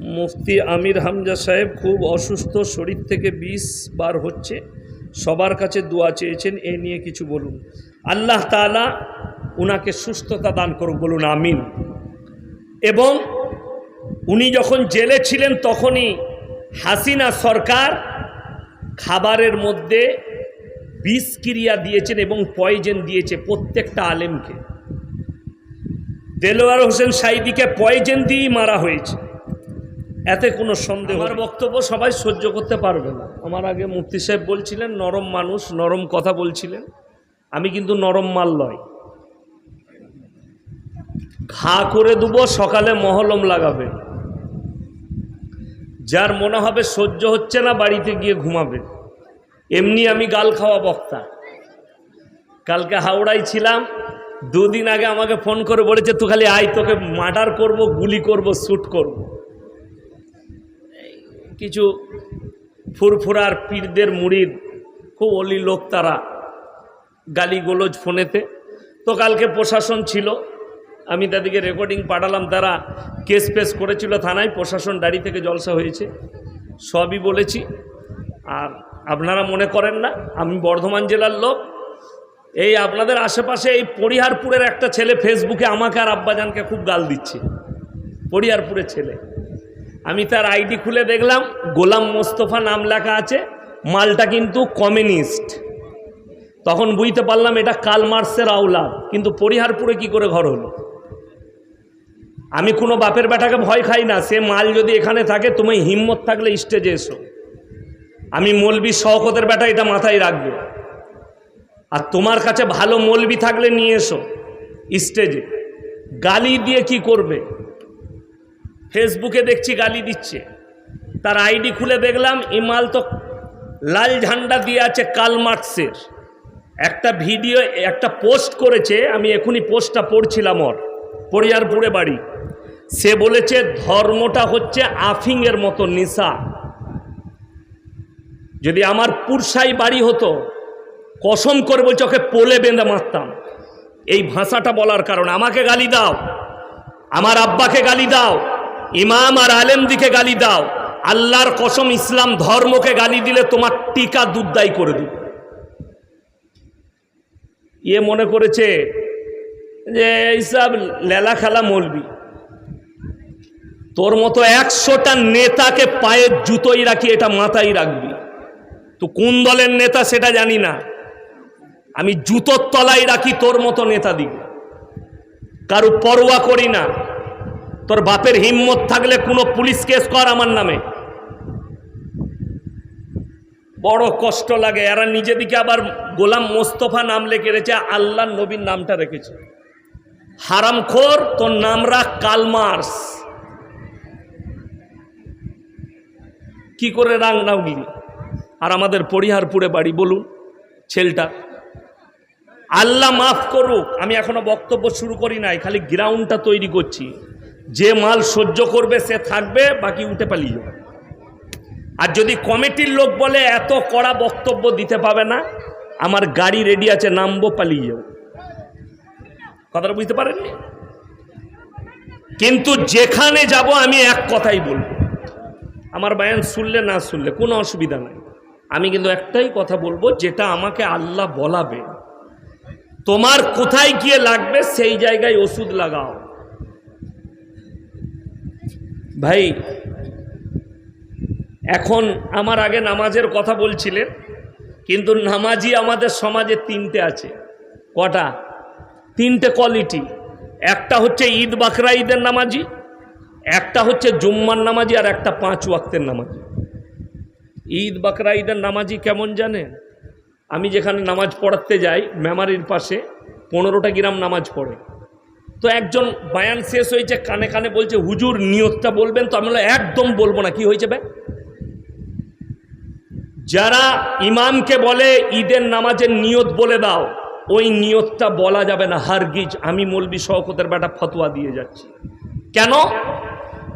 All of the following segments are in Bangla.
মুফতি আমির হামজা সাহেব খুব অসুস্থ, শরীর থেকে বিষ বার হচ্ছে। সবার কাছে দোয়া চেয়েছেন, এ নিয়ে কিছু বলুন। আল্লাহ তাআলা উনাকে সুস্থতা দান করুক, বলুন আমিন। এবং উনি যখন জেলে ছিলেন, তখনই হাসিনা সরকার খাবারের মধ্যে বিষক্রিয়া দিয়েছেন এবং পয়জেন দিয়েছে প্রত্যেকটা আলেমকে। দেলোয়ার হোসেন সাইদিকে পয়জেন দিয়েই মারা হয়েছে। এতে কোনো সন্দেহ আমার বক্তব্য সবাই সহ্য করতে পারবে না। আমার আগে মুফতি সাহেব বলছিলেন নরম মানুষ নরম কথা বলছিলেন। আমি কিন্তু নরম মাল নয়। ঘা করে দেবো সকালে মহলম লাগাবে। যার মনে হবে সহ্য হচ্ছে না বাড়িতে গিয়ে ঘুমাবে। এমনি আমি গাল খাওয়া বক্তা। কালকে হাওড়ায় ছিলাম দুদিন আগে আমাকে ফোন করে বলেছে, তুই খালি আয়, তোকে মার্ডার করব, গুলি করব শ্যুট করব। কিছু ফুরফুরার পীরদের মুড়ির খুব অলি লোক তারা গালি গোলজ ফোনেতে। তো কালকে প্রশাসন ছিল, আমি তাদেরকে রেকর্ডিং পাঠালাম, তারা কেস ফেস করেছিল থানায়, প্রশাসন দাড়ি থেকে জলসা হয়েছে, সবই বলেছি। আর আপনারা মনে করেন না, আমি বর্ধমান জেলার লোক এই আপনাদের আশেপাশে এই পরিহারপুরের একটা ছেলে ফেসবুকে আমাকে আর আব্বাজানকে খুব গাল দিচ্ছে। পরিহারপুরের ছেলে। আমি তার আইডি খুলে দেখলাম, গোলাম মোস্তফা নাম লেখা আছে, মালটা কিন্তু কমিউনিস্ট। তখন বুঝতে পারলাম এটা কালমার্সের আওলাদ, কিন্তু পরিহারপুরে কি করে ঘর হলো? আমি কোনো বাপের বেটাকে ভয় খাই না, সে মাল যদি এখানে থাকে, তুমি হিম্মত থাকলে স্টেজে এসো। আমি মলবি শওকতের বেটা এটা মাথায় রাখবে। আর তোমার কাছে ভালো মলবি থাকলে নিয়ে এসো, স্টেজে। গালি দিয়ে কি করবে? ফেসবুকে দেখছি গালি দিচ্ছে। তার আইডি খুলে দেখলাম, ইমাল তো লাল ঝান্ডা দিয়ে আছে কালমার্কসের একটা ভিডিও, একটা পোস্ট করেছে, আমি এখনই পোস্টটা পড়ছিলাম ওর পরিয়ারপুরে বাড়ি। সে বলেছে, ধর্মটা হচ্ছে আফিংয়ের মতো নেশা। যদি আমার পুরসাই বাড়ি হতো কসম করে বলছে, ওকে পোলে বেঁধে মারতাম। এই ভাষাটা বলার কারণে। আমাকে গালি দাও। আমার আব্বাকে গালি দাও। ইমাম আর আলেম দিকে গালি দাও। আল্লাহর কসম ইসলাম ধর্মকে গালি দিলে তোমার টিকা দুধদাই করে দিব। ইয়ে মনে করেছে যে এইসব লেলা খেলা মলবি তোর মতো একশোটা নেতাকে পায়ের জুতোই রাখি, এটা মাথায় রাখবি। তো কোন দলের নেতা সেটা জানি না। আমি জুতোর তলায় রাখি তোর মতো নেতা দিকে কারও পরোয়া করি না। তোর বাপের হিম্মত থাকলে কোনো পুলিশ কেস কর আমার নামে। বড় কষ্ট লাগে। এরা নিজেদিকে আবার গোলাম মোস্তফা নাম লেখে রেখেছে আল্লাহ নবীর নামটা রেখেছে। হারামখোর, তোর নাম রাখ কালমার্স কি করে রাং নাও আর আমাদের পরিহারপুরে বাড়ি বলুন, ছেলটা। আল্লাহ মাফ করুক, আমি এখনও বক্তব্য শুরু করি নাই, খালি গ্রাউন্ডটা তৈরি করছি। যে মাল সহ্য করবে, সে থাকবে, বাকি উঠে পালিয়ে যাবে। আর যদি কমিটির লোক বলে, এত কড়া বক্তব্য দিতে পাবে না, আমার গাড়ি রেডি আছে, নামবো, পালিয়ে যাব। কথাটা বুঝতে পারেননি? কিন্তু যেখানে যাব, আমি এক কথাই বলব। আমার বায়ান শুনলে না শুনলে কোনো অসুবিধা নাই। আমি কিন্তু একটাই কথা বলব, যেটা আমাকে আল্লাহ বলাবে। তোমার কোথায় গিয়ে লাগবে সেই জায়গায় ওষুধ লাগাও। ভাই, এখন আমার আগে নামাজের কথা বলছিলেন, কিন্তু নামাজি আমাদের সমাজে তিনটে আছে। কটা? তিনটে কোয়ালিটি একটা হচ্ছে ঈদ বাকরা ঈদের নামাজি, একটা হচ্ছে জুম্মার নামাজি, আর একটা পাঁচ ওয়াক্তের নামাজি। ঈদ বাকরা ঈদের নামাজি কেমন জানেন? আমি যেখানে নামাজ পড়াতে যাই, মেমারির পাশে পনেরোটা গ্রাম নামাজ পড়ে। তো একজন বায়ান শেষ হয়েছে, কানে কানে বলছে, হুজুর, নিয়তটা বলবেন? তো আমি একদম বলব না, কি হয়েছে বে? যারা ইমামকে বলে, ঈদের নামাজের নিয়ত বলে দাও, ওই নিয়তটা বলা যাবে না, হারগিজ আমি মলবি শওকতের বেটা ফতোয়া দিয়ে যাচ্ছি। কেন?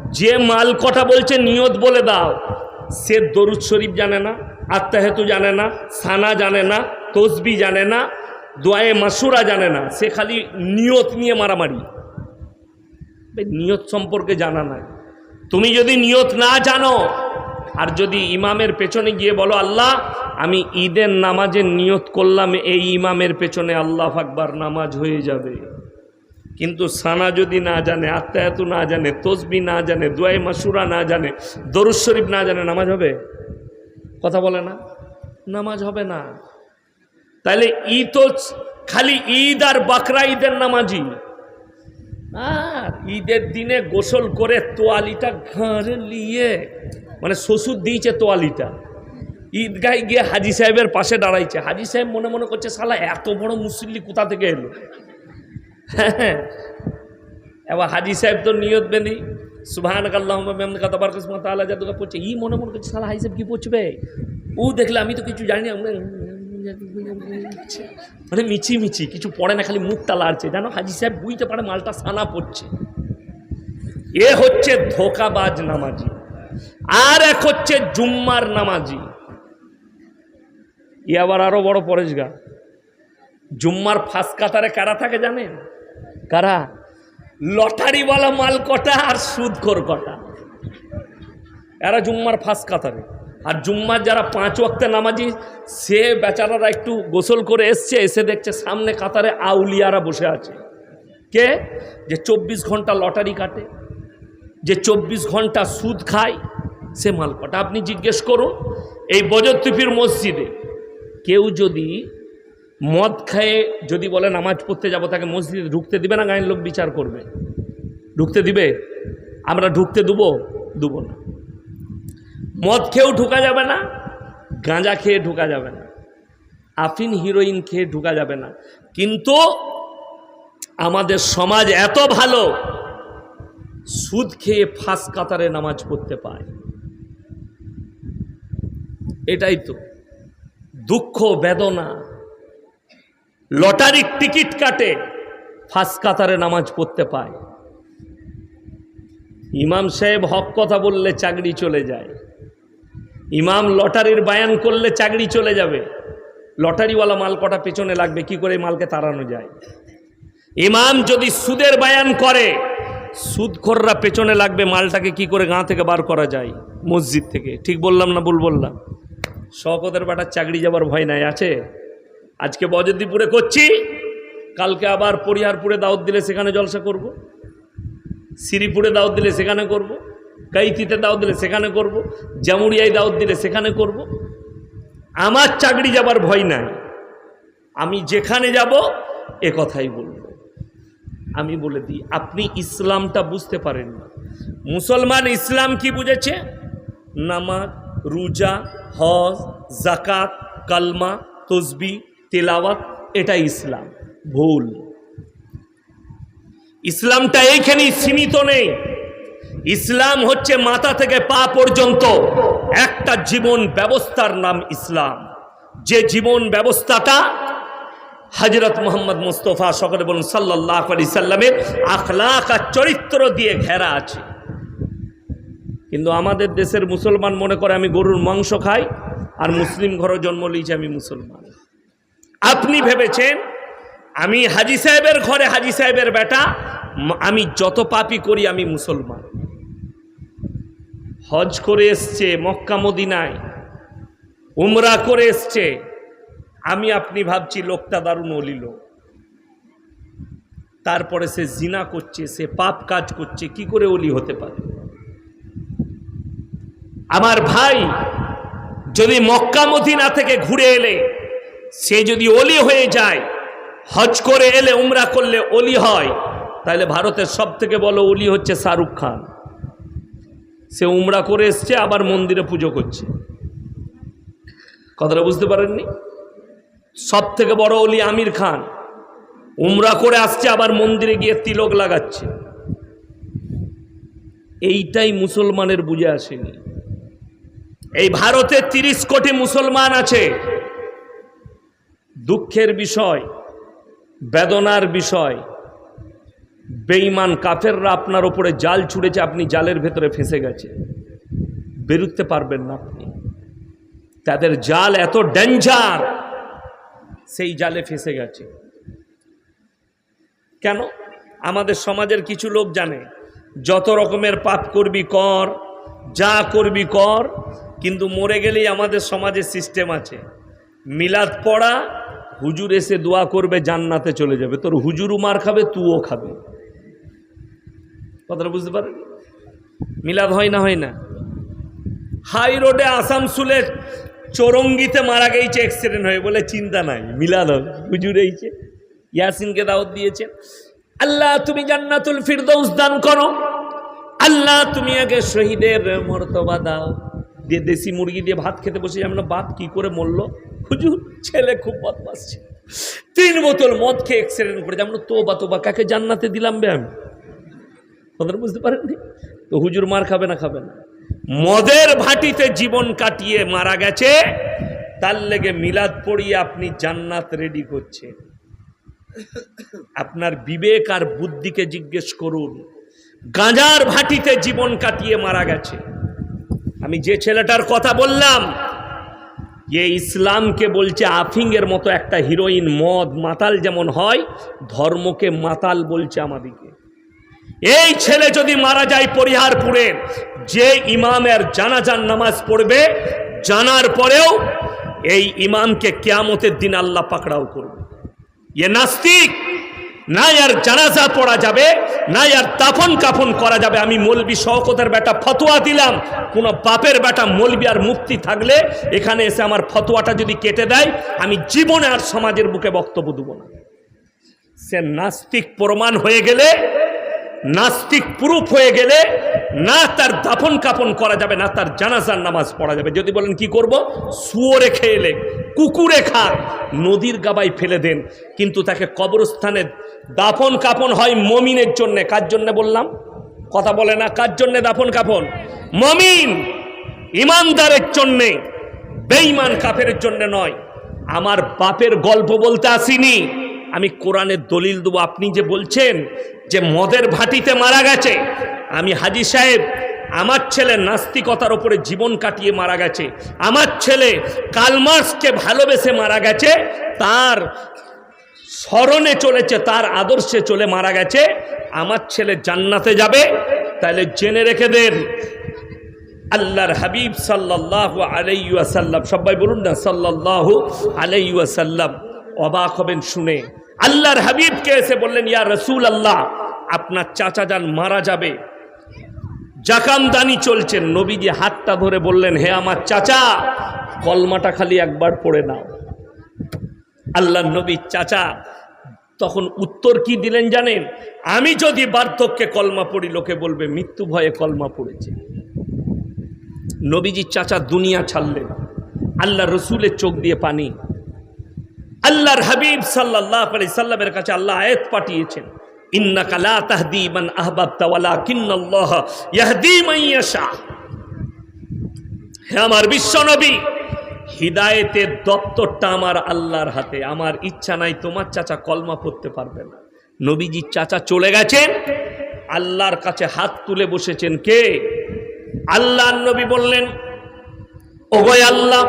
যে মাল কটা বলছে, নিয়ত বলে দাও। সে দরুদ শরীফ জানে না, আত্মাহেতু জানে না, সানা জানে না, তসবি জানে না, দোয়ায়ে মাসুরা জানে না, সে খালি নিয়ত নিয়ে মারামারি। নিয়ত সম্পর্কে জানা নাই। তুমি যদি নিয়ত না জানো, আর যদি ইমামের পেছনে গিয়ে বলো, আল্লাহ, আমি ঈদের নামাজের নিয়ত করলাম, এই ইমামের পেছনে আল্লাহ আকবার নামাজ হয়ে যাবে। কিন্তু সানা যদি না জানে, আত্মায়াত না জানে, তসবি না জানে দোয়াই মাসুরা না জানে, দরুদ শরীফ না জানে, নামাজ হবে? কথা বলে না? নামাজ হবে না। তাহলে ই তো খালি ঈদ আর বাকরা ঈদের নামাজি। আর ঈদের দিনে গোসল করে তোয়ালিটা ঘাড়ে নিয়ে মানে শ্বশুর দিয়েছে তোয়ালিটা। ঈদগায় গিয়ে হাজি সাহেবের পাশে দাঁড়াইছে। হাজি সাহেব মনে মনে করছে সালা এত বড় মুসল্লি কোথা থেকে এলো? এবার হাজি সাহেব তো নিয়ত বেনি। সুভান কিসমত আল্লাহ জাদুকা পড়ছে ই মনে মনে করছে শালা হাজি সাহেব কি পড়ছবে ও দেখলে আমি তো কিছু জানি মানে মিছি মিছি, কিছু পড়ে না, খালি মুখটা লাড়ছে। জানো, হাজি সাহেব বুঝতে পারে মালটা সানা পড়ছে। এ হচ্ছে ধোকাবাজ নামাজি, আর এক হচ্ছে জুম্মার নামাজি। ই আবার আরও বড় পরেশগা জুম্মার ফাঁস কাতারে কারা থাকে জানেন? কারা? লটারিওয়ালা মাল কটা আর সুদখোর কটা? এরা জুম্মার ফাঁস কাতারে। আর জুম্মার যারা পাঁচ ওয়াক্তে নামাজি, সে বেচারারা একটু গোসল করে এসছে, এসে দেখছে সামনে কাতারে আউলিয়ারা বসে আছে। কে? যে চব্বিশ ঘণ্টা লটারি কাটে, যে চব্বিশ ঘণ্টা সুদ খায়, সে মাল কটা। আপনি জিজ্ঞেস করুন, এই বজরতুফির মসজিদে কেউ যদি মদ খেয়ে যদি বলে নামাজ পড়তে যাব, তাকে মসজিদে ঢুকতে দিবে না, গায়ের লোক বিচার করবে। ঢুকতে দিবে? আমরা ঢুকতে দেবো? দেবো না। মদ খেয়েও ঢুকা যাবে না, গাঁজা খেয়ে ঢুকা যাবে না। আফিন হিরোইন খেয়ে ঢুকা যাবে না। কিন্তু আমাদের সমাজ এত ভালো, সুদ খেয়ে ফাঁস কাতারে নামাজ পড়তে পায়। এটাই তো দুঃখ, বেদনা। লটারির টিকিট কাটে, ফাঁস কাতারে নামাজ পড়তে পায়। ইমাম সাহেব হক কথা বললে চাকরি চলে যায়। ইমাম লটারির বায়ান করলে চাকরি চলে যাবে। লটারিওয়ালা মাল কটা পেছনে লাগবে, কি করে মালকে তাড়ানো যায়? ইমাম যদি সুদের বায়ান করে, সুদখোররা পেছনে লাগবে, মালটাকে কি করে গাঁ থেকে বার করা যায়? মসজিদ থেকে। ঠিক বললাম না ভুল বললাম? শকতের বাটার চাকরি যাবার ভয় নাই, আছে? আজকে বজরদিপুরে করছি, কালকে আবার পরিহারপুরে দাওয়াত দিলে সেখানে জলসা করব। শ্রীপুরে দাওয়াত দিলে সেখানে করব। কাইতিতে দাওয়াত দিলে সেখানে করব। জামুরিয়ায় দাওয়াত দিলে সেখানে করব। আমার চাকরি যাবার ভয় নাই আমি যেখানে যাব, এ কথাই বলব আমি বলে দিই, আপনি ইসলামটা বুঝতে পারেন না মুসলমান ইসলাম কি বুঝেছে নামাজ, রুজা, হজ জাকাত কালমা, তসবি তেলাওয়াত, এটা ইসলাম, ভুল। ইসলামটা এইখানেই সীমিত নেই। ইসলাম হচ্ছে মাথা থেকে পা পর্যন্ত একটা জীবন ব্যবস্থার নাম ইসলাম। যে জীবন ব্যবস্থাটা হজরত মোহাম্মদ মুস্তফা সকলে বলুন সাল্লাহ আলি সাল্লামের আখলাক আর চরিত্র দিয়ে ঘেরা আছে। কিন্তু আমাদের দেশের মুসলমান মনে করে আমি গরুর মাংস খাই, আর মুসলিম ঘরে জন্ম নিয়েছি আমি মুসলমান। আপনি ভেবেছেন, আমি হাজি সাহেবের ঘরে হাজি সাহেবের বেটা আমি যত পাপি করি আমি মুসলমান। হজ করে এসছে, মক্কা মদিনায়। উমরা করে এসছে। আমি আপনি ভাবছি লোকটা দারুণ অলিল তারপরে সে জিনা করছে, সে পাপ কাজ করছে, কি করে অলি হতে পারে? আমার ভাই যদি মক্কা মদিনা থেকে ঘুরে এলে সে যদি অলি হয়ে যায়, হজ করে এলে উমরা করলে অলি হয়, তাহলে ভারতের সব থেকে বড় অলি হচ্ছে শাহরুখ খান। সে উমরা করে এসছে, আবার মন্দিরে পুজো করছে। কথাটা বুঝতে পারেননি? সব থেকে বড় অলি আমির খান। উমরা করে আসছে, আবার মন্দিরে গিয়ে তিলক লাগাচ্ছে। এইটাই মুসলমানের বুঝে আসেনি। এই ভারতে তিরিশ কোটি মুসলমান আছে। দুঃখের বিষয়, বেদনার বিষয়, বেঈমান কাফেররা আপনার ওপরে জাল ছুড়েছে, আপনি জালের ভেতরে ফেঁসে গেছে। বেরুতে পারবেন না আপনি। তাদের জাল এত ডেঞ্জার, সেই জালে ফেঁসে গেছে। কেন? আমাদের সমাজের কিছু লোক জানে, যত রকমের পাপ করবি কর, যা করবি কর, কিন্তু মরে গেলেই আমাদের সমাজে সিস্টেম আছে। মিলাদ পড়া হুজুর এসে দোয়া করবে, জান্নাতে চলে যাবে। তোর হুজুরও মার খাবে তুও খাবে। কথাটা বুঝতে পারেন মিলাদ হয় না হয় না? হাই রোডে আসামসুলে চৌরঙ্গিতে মারা গেছে অ্যাক্সিডেন্ট হয়ে। বলে, চিন্তা নাই, মিলাদ হবে। হুজুর এইছে। ইয়াসিনকে দাওয়াত দিয়েছে। আল্লাহ, তুমি জান্নাতুল ফিরদৌস দান করো। আল্লাহ, তুমি আগে শহীদের মর্তবা দাও। দিয়ে দেশি মুরগি দিয়ে ভাত খেতে বসে আমরা বাপ কি করে মরল? হুজুর, ছেলে খুব বদমাস। তিন বোতল মদ খেয়ে এক্সিডেন্ট করে আমরা তো বা তো বা কাকে জান্নাতে দিলাম বে আমি? কথাটা বুঝতে পারেননি? তো হুজুর মার খাবে না খাবে না। মদের ভাটিতে জীবন কাটিয়ে মারা গেছে, তার লেগে মিলাদ পড়িয়ে আপনি জান্নাত রেডি করছেন। আপনার বিবেক আর বুদ্ধিকে জিজ্ঞেস করুন, গাঁজার ভাটিতে জীবন কাটিয়ে মারা গেছে। আমি যে ছেলেটার কথা বললাম এ ইসলামকে বলছে আফিংয়ের মতো একটা হিরোইন, মদ, মাতাল যেমন হয়, ধর্মকে মাতাল বলছে আমাদিকে। এই ছেলে যদি মারা যায় পরিহারপুরে, যে ইমামের জানাজান নামাজ পড়বে, জানার পরেও এই ইমামকে কেয়ামতের দিন আল্লাহ পাকড়াও করবে। এ নাস্তিক না আর জানাজা পড়া যাবে, না আর তাফন কাফন করা যাবে। আমি মলবি শওকতের বেটা ফতোয়া দিলাম। কোন বাপের বেটা মলবি আর মুক্তি থাকলে এখানে এসে আমার ফতোয়াটা যদি কেটে দেয়, আমি জীবনে আর সমাজের বুকে বক্তব্য দেবো না। সে নাস্তিক প্রমাণ হয়ে গেলে নাস্তিক প্রুফ হয়ে গেলে না তার দাফন কাপন করা যাবে, না তার জানাজার নামাজ পড়া যাবে। যদি বলেন কি করব? শুয়োরে খেয়ে এলে, কুকুরে খাক, নদীর গাবায় ফেলে দেন। কিন্তু তাকে কবরস্থানে দাফন কাপন হয় মমিনের জন্য। কার জন্য বললাম? কথা বলে না, কার জন্য দাফন কাপন মমিন ইমানদারের জন্যে, বেঈমান কাফের জন্য নয়। আমার বাপের গল্প বলতে আসিনি। আমি কোরআনের দলিল দেবো। আপনি যে বলছেন যে মদের ভাটিতে মারা গেছে। আমি হাজি সাহেব, আমার ছেলে নাস্তিকতার ওপরে জীবন কাটিয়ে মারা গেছে। আমার ছেলে কালমার্সকে ভালোবেসে মারা গেছে। তার স্মরণে চলেছে, তার আদর্শে চলে মারা গেছে। আমার ছেলে জান্নাতে যাবে। তাহলে জেনে রেখে দেন, আল্লাহর হাবিব সাল্লাহ আলাইসাল্লাম সবাই বলুন না সাল্লাহ আলাইসাল্লাম অবাক হবেন শুনে। আল্লাহর হাবিবকে এসে বললেন, ইয়া রসুল আল্লাহ আপনার চাচা যান মারা যাবে। জাকামদানি চলছেন নবীজি হাতটা ধরে বললেন, হে আমার চাচা, কলমাটা খালি একবার পড়ে নাও। আল্লাহ নবী চাচা তখন উত্তর কি দিলেন জানেন? আমি যদি বার্ধক্যে কলমা পড়ি, লোকে বলবে, মৃত্যু ভয়ে কলমা পড়েছে। নবীজির চাচা দুনিয়া ছাড়লেন। আল্লাহ রসুলের চোখ দিয়ে পানি। আল্লাহর হাবিব সাল্লাহ সাল্লামের কাছে আল্লাহ আয়াত পাঠিয়েছেন। ইন্নাকা লা তাহদি মান আহবাবতা ওয়ালাকিন্নাল্লাহ ইয়াহদি মান ইয়াশা। হে আমার বিশ্ব নবী হিদায়েতের দপ্তরটা আমার আল্লাহর হাতে। আমার ইচ্ছা নাই তোমার চাচা কলমা পড়তে পারবে না। নবীজির চাচা চলে গেছেন, আল্লাহর কাছে হাত তুলে বসেছেন কে? আল্লাহ নবী বললেন ওগোয় আল্লাহ,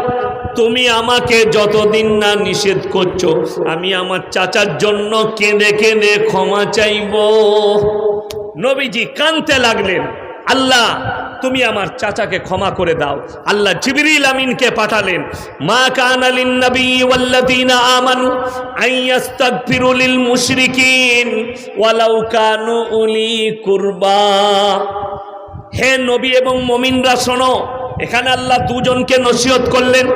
তুমি আমাকে যতদিন না নিষেধ করছ, আমি আমার চাচার জন্য কেঁদে কেঁদে ক্ষমা চাইব। নবীজি কানতে লাগলেন, আল্লাহ, তুমি আমার চাচাকে ক্ষমা করে দাও। আল্লাহ জিবরিল আমিনকে পাঠালেন, মা কানা লিন নবী ওয়াল্লাযীনা আমানু আইয়াস্তাগফিরু লিল মুশরিকিন ওয়ালাউ কানু উলি কুরবা। হে নবী এবং মমিনরা শোনো এখানে আল্লাহ দুজনকে নসিহত করলেন।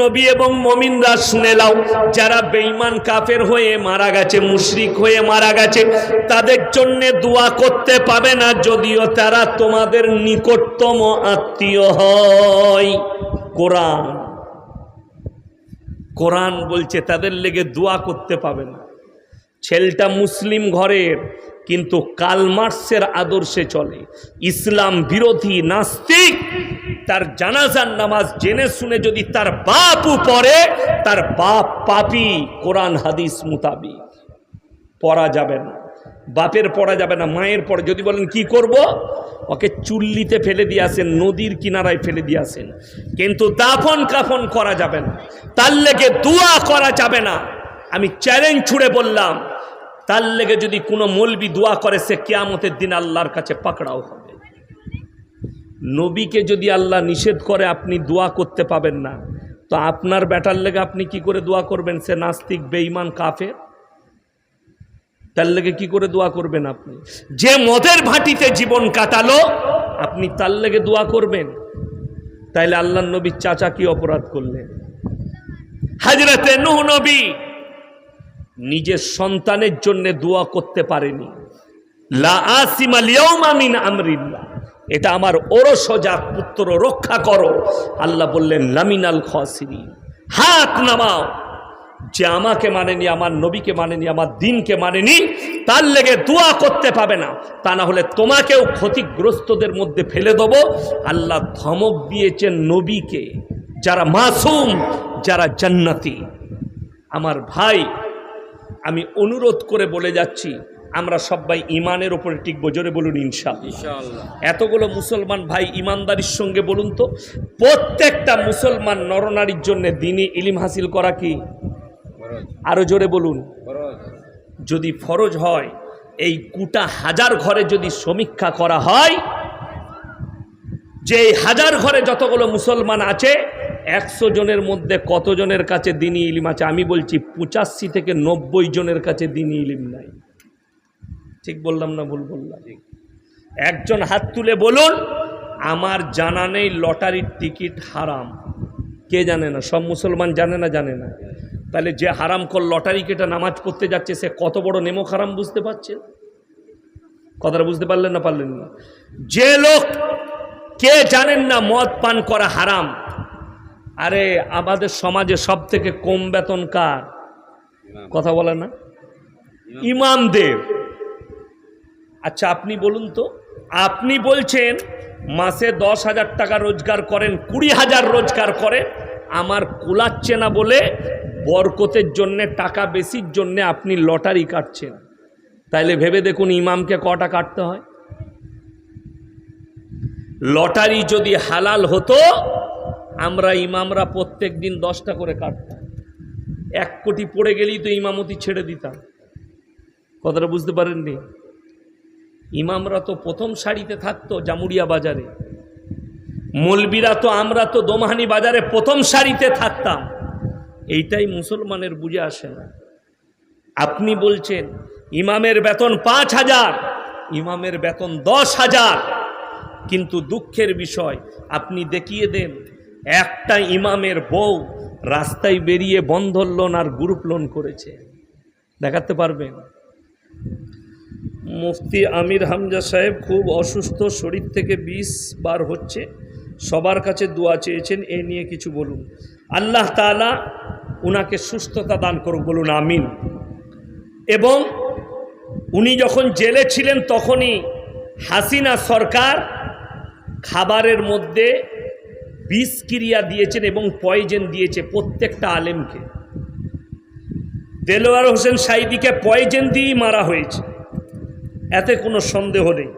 নবী এবং মমিনরা শুনে লাও যারা বেঈমান কাফের হয়ে মারা গেছে, মুশরিক হয়ে মারা গেছে, তাদের জন্য দোয়া করতে পাবে না, যদিও তারা তোমাদের নিকটতম আত্মীয় হয়। কোরআন। কোরআন বলছে তাদের লেগে দোয়া করতে পাবে না। ছেলেটা মুসলিম ঘরের, কিন্তু কালমার্সের আদর্শে চলে। ইসলাম বিরোধী, নাস্তিক তার জানাজার নামাজ জেনে শুনে যদি তার বাপও পড়ে, তার বাপ পাপি, কোরআন, হাদিস মুতাবিক। পড়া যাবে না। বাপের পড়া যাবে না, মায়ের পড়ে। যদি বলেন, কি করব? ওকে চুল্লিতে ফেলে দিয়ে আসেন, নদীর কিনারায় ফেলে দিয়ে আসেন। কিন্তু দাফন কাফন করা যাবে না। তার লেগে দোয়া করা যাবে না। আমি চ্যালেঞ্জ ছুড়ে বললাম, তার লেগে যদি কোনো মলবি দোয়া করে, সে কেয়ামতের দিন আল্লাহর কাছে পাকড়াও হবে। নবীকে যদি আল্লাহ নিষেধ করে, আপনি দোয়া করতে পাবেন না। তো আপনার ব্যাটার লেগে আপনি কি করে দোয়া করবেন? সে নাস্তিক, বেঈমান, কাফের? তার লেগে কি করে দোয়া করবেন আপনি? যে মদের ভাটিতে জীবন কাটালো, আপনি তার লেগে দোয়া করবেন। তাইলে আল্লাহ নবীর চাচা কি অপরাধ করলেন? হাজরতে নুহ নবী নিজের সন্তানের জন্য দোয়া করতে পারেনি। লা আসিমা লিয়াউমা মিন আমরিল্লাহ। এটা আমার ওরসজাক পুত্র, রক্ষা করো। আল্লাহ বললেন, লামিনাল খসিরি হাত নামাও। যে আমাকে মানেনি, আমার নবীকে মানেনি, আমার দিনকে মানেনি, তার লেগে দোয়া করতে পাবে না। তা না হলে তোমাকেও ক্ষতিগ্রস্তদের মধ্যে ফেলে দেব। আল্লাহ ধমক দিয়েছেন নবীকে, যারা মাসুম, যারা জান্নাতি। আমার ভাই, আমি অনুরোধ করে বলে যাচ্ছি আমরা সবাই ইমানের ওপরে টিকবো জোরে বলুন ইনশাআল্লাহ। এতগুলো মুসলমান ভাই ইমানদারির সঙ্গে বলুন তো প্রত্যেকটা মুসলমান নরনারীর জন্য দিনই ইলিম হাসিল করা কি? ফরজ। আরও জোরে বলুন। যদি ফরজ হয় এই গোটা হাজার ঘরে যদি সমীক্ষা করা হয় যে হাজার ঘরে যতগুলো মুসলমান আছে একশো জনের মধ্যে কতজনের কাছে দিনী ইলিম আছে? আমি বলছি পঁচাশি থেকে নব্বই জনের কাছে দিনী ইলিম নাই। ঠিক বললাম না ভুল বললাম? একজন হাত তুলে বলুন আমার জানা নেই লটারির টিকিট হারাম। কে জানে না? সব মুসলমান জানে না জানে না। তাহলে যে হারাম কর লটারি কেটে নামাজ পড়তে যাচ্ছে সে কত বড় নেমক হারাম বুঝতে পারছেন কথাটা বুঝতে পারলেন না পারলেন না? যে লোক কে জানেন না মদ পান করা হারাম? আরে আমাদের সমাজে সব থেকে কম বেতন কার কথা বলে না? ইমামদের। আচ্ছা আপনি বলুন তো। আপনি বলছেন মাসে দশ হাজার টাকা রোজগার করেন, কুড়ি হাজার রোজগার করেন, আমার কুলাচ্ছে না বলে বরকতের জন্যে, টাকা বেশির জন্যে আপনি লটারি কাটছেন। তাইলে ভেবে দেখুন ইমামকে কটা কাটতে হয়। লটারি যদি হালাল হতো, আমরা ইমামরা প্রত্যেক দিন দশটা করে কাটতাম। এক কোটি পড়ে গেলেই তো ইমামতি ছেড়ে দিতাম। কথাটা বুঝতে পারেননি? ইমামরা তো প্রথম সারিতে থাকতো জামুরিয়া বাজারে। মলবিরা তো আমরা তো দোমাহানি বাজারে প্রথম সারিতে থাকতাম। এইটাই মুসলমানের বুঝে আসে না। আপনি বলছেন, ইমামের বেতন পাঁচ হাজার, ইমামের বেতন দশ হাজার। কিন্তু দুঃখের বিষয়, আপনি দেখিয়ে দেন, একটা ইমামের বউ রাস্তায় বেরিয়ে বন্ধন লোন আর গ্রুপ লোন করেছে। দেখাতে পারবেন? মুফতি আমির হামজা সাহেব খুব অসুস্থ, শরীর থেকে বিষ বার হচ্ছে। সবার কাছে দোয়া চেয়েছেন, এ নিয়ে কিছু বলুন। আল্লাহ তাআলা উনাকে সুস্থতা দান করুক, বলুন আমিন। এবং উনি যখন জেলে ছিলেন, তখনই হাসিনা সরকার খাবারের মধ্যে বিষক্রিয়া দিয়েছেন এবং পয়জেন দিয়েছে প্রত্যেকটা আলেমকে। দেলোয়ার হোসেন সাইদিকে পয়জেন দিয়েই মারা হয়েছে। এতে কোনো সন্দেহ নেই।